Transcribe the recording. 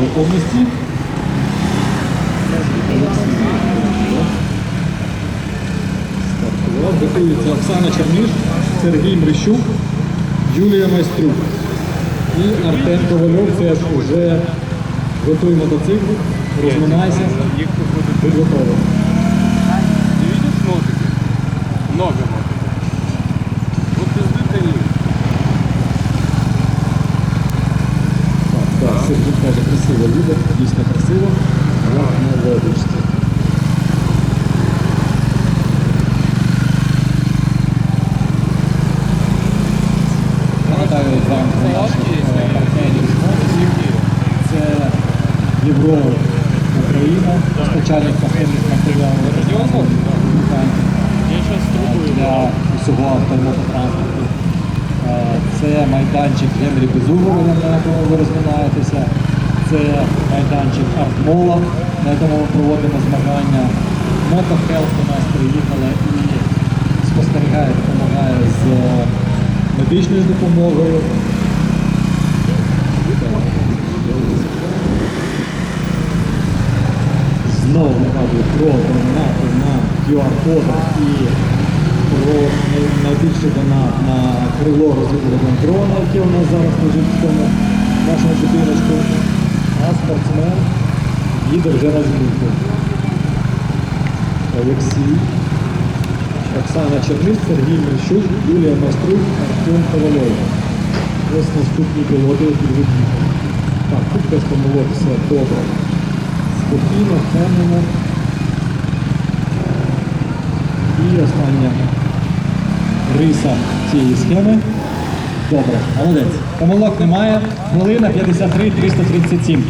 готовності. Стартував. Готується Оксана Черниш, Сергій Мрищук, Юлія Майструк. І Артем Ковальов теж вже готує мотоцикл, розминайся, будь готовий. Ты видишь мотики? Много каже, красиво їде, дійсно красиво, але на водичці. Нагадаю вам про наших е, партнерів. Це Євро Україна, постачальник матеріалів для усього авто- мототранспорту. Е, Це майданчик Генрі Безугова, на якому ви розминаєтеся. Це майданчик Артмола, на якому ми проводимо змагання. Мотохелп у нас приїхала і спостерігає, допомагає з е, медичною допомогою. Знову нагадую про донати на QR-кодах і про най- найбільший донат на крило розвідувального дрона, яке у нас зараз лежить в цьому нашому будиночку. Їде вже на. Олексій, Оксана Черниш, Сергій Мельчук, Юлія Майструк, Артем Ковальов. Ось наступні пілоти, від'їхали. Так, тут без помилок все добре. Спокійно, впевнено. І остання риса цієї схеми. Добре, молодець. Помилок немає. Хвилина 53 337.